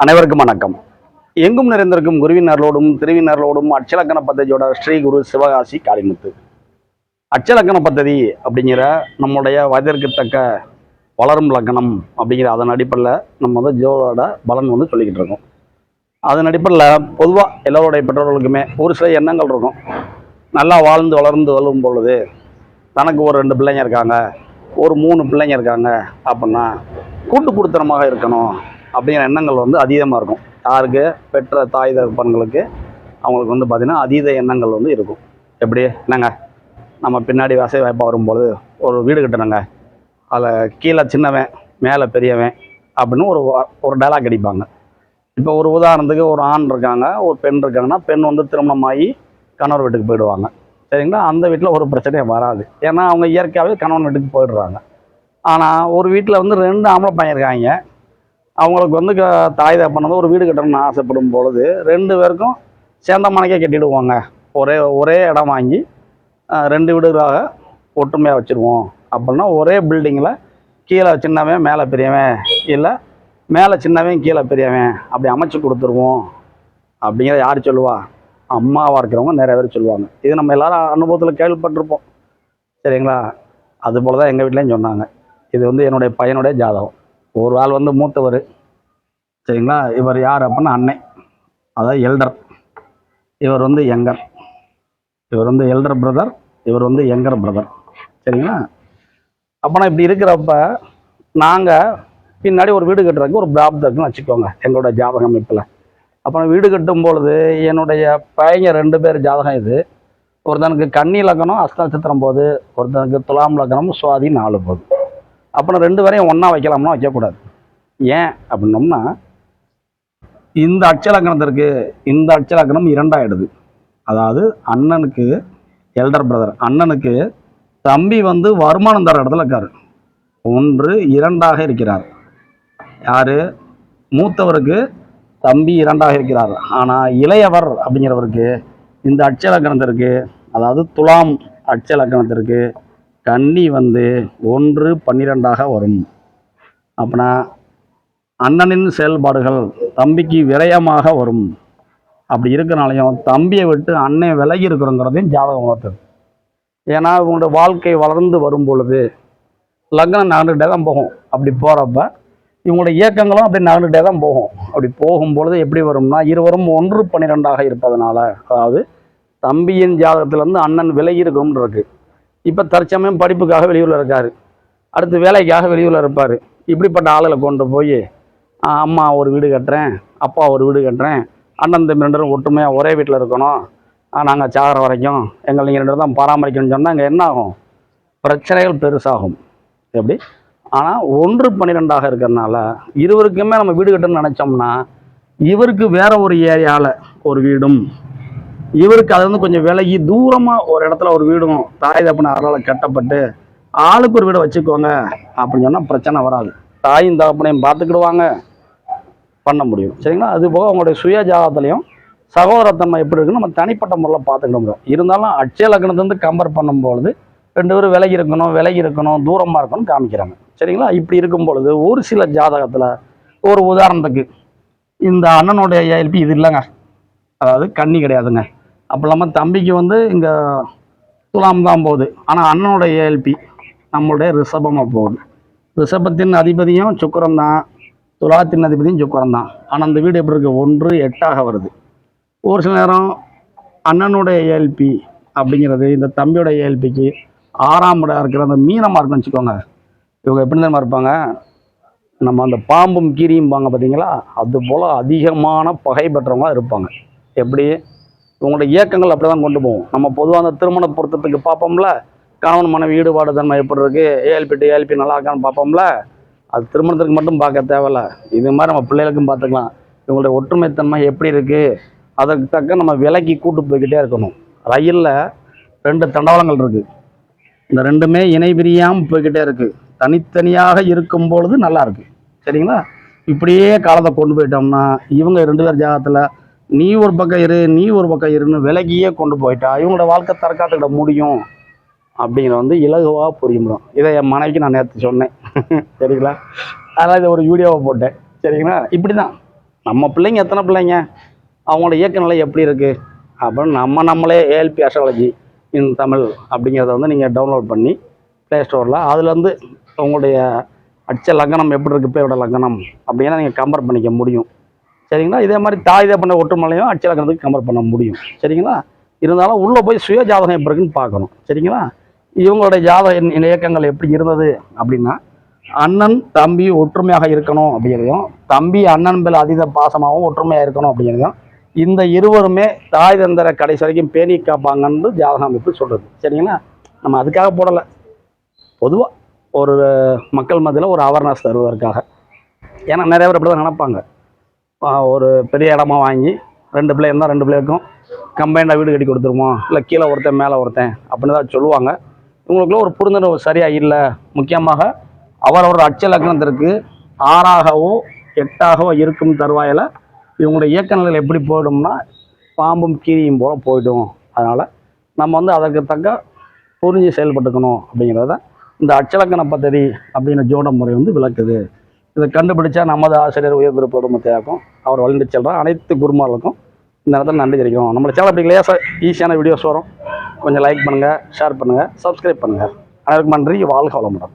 அனைவருக்கும் வணக்கம். எங்கும் நிறைந்திருக்கும் குருவினர்களோடும் திருவினர்களோடும் அச்சலக்கண பத்ததியோட ஸ்ரீ குரு சிவகாசி காளிமுத்து. அச்சலக்கண பத்ததி அப்படிங்கிற நம்முடைய வயதிற்கு தக்க வளரும் லக்கணம் அப்படிங்கிற அதன் அடிப்படையில் நம்ம வந்து ஜோதோட பலன் வந்து சொல்லிக்கிட்டு இருக்கோம். அதன் அடிப்படையில் பொதுவாக எல்லோருடைய பெற்றோர்களுக்குமே ஒரு சில எண்ணங்கள் இருக்கும். நல்லா வாழ்ந்து வளர்ந்து வளரும் பொழுது தனக்கு ஒரு ரெண்டு பிள்ளைங்க இருக்காங்க ஒரு மூணு பிள்ளைங்க இருக்காங்க அப்படின்னா கூட்டு கொடுத்தனமாக இருக்கணும். அப்படிங்கிற எண்ணங்கள் வந்து அதீதமாக இருக்கும். யாருக்கு? பெற்ற தாய் தகப்பன்களுக்கு அவங்களுக்கு வந்து பார்த்திங்கன்னா அதீத எண்ணங்கள் வந்து இருக்கும். எப்படி? என்னங்க? நம்ம பின்னாடி வசதி வாய்ப்பாக வரும்பொழுது ஒரு வீடு கட்டணுங்க அதில் கீழே சின்னவன் மேலே பெரியவன் அப்படின்னு ஒரு ஒரு டைலாக் அடிப்பாங்க. இப்போ ஒரு உதாரணத்துக்கு ஒரு ஆண் இருக்காங்க ஒரு பெண் இருக்காங்கன்னா பெண் வந்து திருமணமாகி கணவர் வீட்டுக்கு போயிடுவாங்க. சரிங்களா? அந்த வீட்டில் ஒரு பிரச்சனையும் வராது. ஏன்னா அவங்க இயற்கையாகவே கணவன் வீட்டுக்கு போயிடுறாங்க. ஆனால் ஒரு வீட்டில் வந்து ரெண்டு ஆம்பளை பையன் இருக்காங்க. அவங்களுக்கு வந்து க- தாய் தகப்பன் வந்து ஒரு வீடு கட்டணும்னு ஆசைப்படும் பொழுது ரெண்டு பேருக்கும் சேர்ந்த மனைக்கே கட்டிடுவாங்க. ஒரே ஒரே இடம் வாங்கி ரெண்டு வீடுகளாக ஒற்றுமையாக வச்சுருவோம். அப்படின்னா ஒரே பில்டிங்கில் கீழே சின்னவன் மேலே பெரியவன். இல்லை மேலே சின்னவன் கீழே பெரியவன். அப்படி அமைச்சு கொடுத்துருவோம். அப்படிங்கிற யார் சொல்லுவா? அம்மாவாக இருக்கிறவங்க நிறைய பேர் சொல்லுவாங்க. இது நம்ம எல்லாரும் அனுபவத்தில் கேள்விப்பட்டிருப்போம். சரிங்களா? அது போல் தான் எங்கள் வீட்லேயும் சொன்னாங்க. இது வந்து என்னுடைய பையனுடைய ஜாதகம். ஒரு ஆள் வந்து மூத்தவர். சரிங்களா? இவர் யார் அப்படின்னா அன்னை. அதாவது எல்டர் இவர் வந்து யங்கர் இவர் வந்து எல்டர் பிரதர் இவர் வந்து யங்கர் பிரதர் சரிங்களா? அப்போனா இப்படி இருக்கிறப்ப நாங்கள் பின்னாடி ஒரு வீடு கட்டுறதுக்கு ஒரு பிராப்தம் வச்சுக்கோங்க எங்களோட ஜாதகம் அமைப்பில். அப்போ வீடு கட்டும் பொழுது என்னுடைய பையன் ரெண்டு பேர் ஜாதகம் இது. ஒருத்தனுக்கு கன்னி லக்கணம் அஸ்த நட்சத்திரம் போகுது ஒருத்தனுக்கு துலாம் லக்கணம் சுவாதி நாலு போகுது அப்போ ரெண்டு பேரையும் ஒன்றா வைக்கலாம்னா வைக்கக்கூடாது. ஏன் அப்படின்னோம்னா இந்த அட்சலக்கணத்திற்கு இந்த அட்சலக்கணம் இரண்டாயிடுது. அதாவது அண்ணனுக்கு எல்டர் பிரதர் அண்ணனுக்கு தம்பி வந்து வருமானம் தர இடத்துல இருக்கார். ஒன்று இரண்டாக இருக்கிறார். யார்? மூத்தவருக்கு தம்பி இரண்டாக இருக்கிறார். ஆனால் இளையவர் அப்படிங்கிறவருக்கு இந்த அட்சலக்கணத்திற்கு அதாவது துலாம் அட்சலக்கணத்திற்கு கன்னி வந்து ஒன்று பன்னிரெண்டாக வரும். அப்படின்னா அண்ணனின் செயல்பாடுகள் தம்பிக்கு விரயமாக வரும். அப்படி இருக்கிறனாலையும் தம்பியை விட்டு அண்ணன் விலகி இருக்கிறோங்கிறதையும் ஜாதகம் உணர்த்துது. ஏன்னா இவங்களோட வாழ்க்கை வளர்ந்து வரும் பொழுது லக்னம் நகர்ந்துகிட்டே தான் போகும். அப்படி போகிறப்ப இவங்களோட இயக்கங்களும் அப்படி நகர்ந்துகிட்டே தான் போகும். அப்படி போகும் பொழுது எப்படி வரும்னா இருவரும் ஒன்று பன்னிரெண்டாக இருப்பதனால அதாவது தம்பியின் ஜாதகத்திலேருந்து அண்ணன் விலகி இருக்கும்னு இருக்குது இப்போ தற்சமயம் படிப்புக்காக வெளியூரில் இருக்கார். அடுத்து வேலைக்காக வெளியூரில் இருப்பார். இப்படிப்பட்ட ஆளுகளை கொண்டு போய் அம்மா ஒரு வீடு கட்டுறேன் அப்பா ஒரு வீடு கட்டுறேன் அண்ணன் தம்பி ரெண்டரும் ஒற்றுமையாக ஒரே வீட்டில் இருக்கணும். நாங்கள் சாகிற வரைக்கும் எங்களை நீங்கள் ரெண்டு தான் பராமரிக்கணும்னு சொன்னால் அங்கே என்ன ஆகும்? பிரச்சனைகள் பெருசாகும். எப்படி? ஆனால் ஒன்று பன்னிரெண்டாக இருக்கிறதுனால இருவருக்குமே நம்ம வீடு கட்டணும்னு நினச்சோம்னா இவருக்கு வேற ஒரு ஏரியாவில் ஒரு வீடும் இவருக்கு அது வந்து கொஞ்சம் விலகி தூரமாக ஒரு இடத்துல ஒரு வீடும் தாய் தப்பின அறால் கட்டப்பட்டு ஆளுக்கு ஒரு வீடை வச்சுக்கோங்க அப்படின்னு சொன்னால் பிரச்சனை வராது. தாயும் தகப்பனையும் பார்த்துக்கிடுவாங்க. பண்ண முடியும். சரிங்களா? அது போக அவங்களுடைய சுய ஜாதத்துலையும் சகோதரத்தன்மை எப்படி இருக்குன்னு நம்ம தனிப்பட்ட முறையில் பார்த்துக்கிட முடியும். இருந்தாலும் அட்சய லக்னத்துலேருந்து கம்பேர் பண்ணும்பொழுது ரெண்டு பேரும் விலகி இருக்கணும் விலகி இருக்கணும் தூரமாக இருக்கணும்னு காமிக்கிறாங்க. சரிங்களா? இப்படி இருக்கும் பொழுது ஒரு சில ஜாதகத்தில் ஒரு உதாரணத்துக்கு இந்த அண்ணனுடைய எல்பி இது இல்லைங்க. அதாவது கண்ணி கிடையாதுங்க. அப்போ இல்லாமல் தம்பிக்கு வந்து இங்கே துலாம் தான் போகுது. ஆனால் அண்ணனோட ஏஎல்பி நம்மளுடைய ரிஷபமாக போகுது. ரிஷபத்தின் அதிபதியும் சுக்கரம் தான். துலாத்தின் அதிபதியும் சுக்கரம் தான். ஆனால் அந்த வீடு எப்படி இருக்குது ஒன்று எட்டாக வருது. ஒரு சில நேரம் அண்ணனுடைய ஏஎல்பி அப்படிங்கிறது இந்த தம்பியோட ஏஎல்பிக்கு ஆறாம் இடம் இருக்கிற அந்த மீனமாக இருக்குன்னு வச்சுக்கோங்க. இவங்க எப்படி தான் இருப்பாங்க? நம்ம அந்த பாம்பும் கீரியும்பாங்க பார்த்தீங்களா அது போல் அதிகமான பகை பெற்றவங்களாக இருப்பாங்க. எப்படி? இவங்களோட இயக்கங்கள் அப்படி தான் கொண்டு போவோம் நம்ம பொதுவாக அந்த திருமண பொருத்தத்துக்கு பார்ப்போம்ல கணவன் மனைவி ஈடுபாடு தன்மை எப்படி இருக்குது ஏஎல்பி டு ஏஎல்பி நல்லா இருக்கான்னு பார்ப்போம்ல அது திருமணத்துக்கு மட்டும் பார்க்க தேவையில்ல. இது மாதிரி நம்ம பிள்ளைகளுக்கும் பார்த்துக்கலாம். இவங்களுடைய ஒற்றுமைத்தன்மை எப்படி இருக்குது அதற்கு தக்க நம்ம விலைக்கு கூட்டு போய்கிட்டே இருக்கணும். ரயிலில் ரெண்டு தண்டவாளங்கள் இருக்குது இந்த ரெண்டுமே இணை பிரியாமல் போய்கிட்டே இருக்குது தனித்தனியாக இருக்கும் பொழுது நல்லாயிருக்கு சரிங்களா? இப்படியே காலத்தை கொண்டு போயிட்டோம்னா இவங்க ரெண்டு பேர் ஜாகத்தில் நீ ஒரு பக்கம் இரு நீ ஒரு பக்கம் இருன்னு விலகியே கொண்டு போயிட்டா இவங்களோட வாழ்க்கை தற்காத்துக்கிட முடியும் அப்படிங்கிற வந்து இலகுவாக புரியும் இதை என் மனைவிக்கு நான் நேற்று சொன்னேன். சரிங்களா? அதனால் இதை ஒரு வீடியோவை போட்டேன். சரிங்களா? இப்படி தான் நம்ம பிள்ளைங்க எத்தனை பிள்ளைங்க? அவங்களோட இயக்க நிலை எப்படி இருக்குது அப்படின்னு நம்ம நம்மளே ஏஎல்பி அஸ்ட்ராலஜி இன் தமிழ் அப்படிங்கிறத வந்து நீங்கள் டவுன்லோட் பண்ணி ப்ளே ஸ்டோரில் அதுலேருந்து உங்களுடைய அச்ச லக்னம் எப்படி இருக்குது பிள்ளையோட லக்னம் அப்படின்னா நீங்கள் கம்பேர் பண்ணிக்க முடியும். சரிங்களா? இதே மாதிரி தாய் பண்ண ஒற்றுமலையும் அச்சலக்கணத்துக்கு கம்பேர் பண்ண முடியும். சரிங்களா? இருந்தாலும் உள்ளே போய் சுய ஜாதகம் எப்படி இருக்குன்னு பார்க்கணும். சரிங்களா? இவங்களுடைய ஜாதக இயக்கங்கள் எப்படி இருந்தது அப்படின்னா அண்ணன் தம்பி ஒற்றுமையாக இருக்கணும் அப்படிங்கிறதையும் தம்பி அண்ணன் மேல் அதீத பாசமாகவும் ஒற்றுமையாக இருக்கணும் அப்படிங்கிறதையும் இந்த இருவருமே தாய் தந்தர கடைசி வரைக்கும் பேணி காப்பாங்கன்னு ஜாதக அமைப்பு சொல்கிறது சரிங்களா? நம்ம அதுக்காக போடலை. பொதுவாக ஒரு மக்கள் மத்தியில் ஒரு அவேர்னஸ் தருவதற்காக. ஏன்னா நிறைய பேர் இப்படி தான் நினைப்பாங்க. ஒரு பெரிய இடமா வாங்கி ரெண்டு பிள்ளை இருந்தால் ரெண்டு பிள்ளைக்கும் கம்பைண்டாக வீடு கட்டி கொடுத்துருமோ இல்லை கீழே ஒருத்தன் மேலே ஒருத்தன் அப்படின்னு தான் சொல்லுவாங்க. இவங்களுக்குள்ள ஒரு புரிந்துணர்வு சரியாக இல்லை. முக்கியமாக அவரவர் அச்ச லக்னத்திற்கு ஆறாகவோ எட்டாகவோ இருக்கும் தருவாயில் இவங்களுடைய இயக்க நிலையில் எப்படி போயிடும்னா பாம்பும் கீரியும் போல போயிடும். அதனால் நம்ம வந்து அதற்கு தக்க புரிஞ்சு செயல்பட்டுக்கணும் அப்படிங்கிறத இந்த அச்சலக்கண பദ്ധதி அப்படிங்கிற ஜோட முறை வந்து விளக்குது. இதை கண்டுபிடிச்சா நமது ஆசிரியர் உயர்திரு பொதுமத்தையாக்கும் அவர் வழிந்து செல்கிற அனைத்து குருமார்களுக்கும் இந்த நேரத்தில் நன்றி தெரிவிக்கிறோம். நம்மளை சேனல் அப்படி லேசாக ஈஸியான வீடியோஸ் வரும். கொஞ்சம் லைக் பண்ணுங்கள் ஷேர் பண்ணுங்கள் சப்ஸ்கிரைப் பண்ணுங்கள் அனைவருக்கும் நன்றி. வாழ்க வளமுடன்.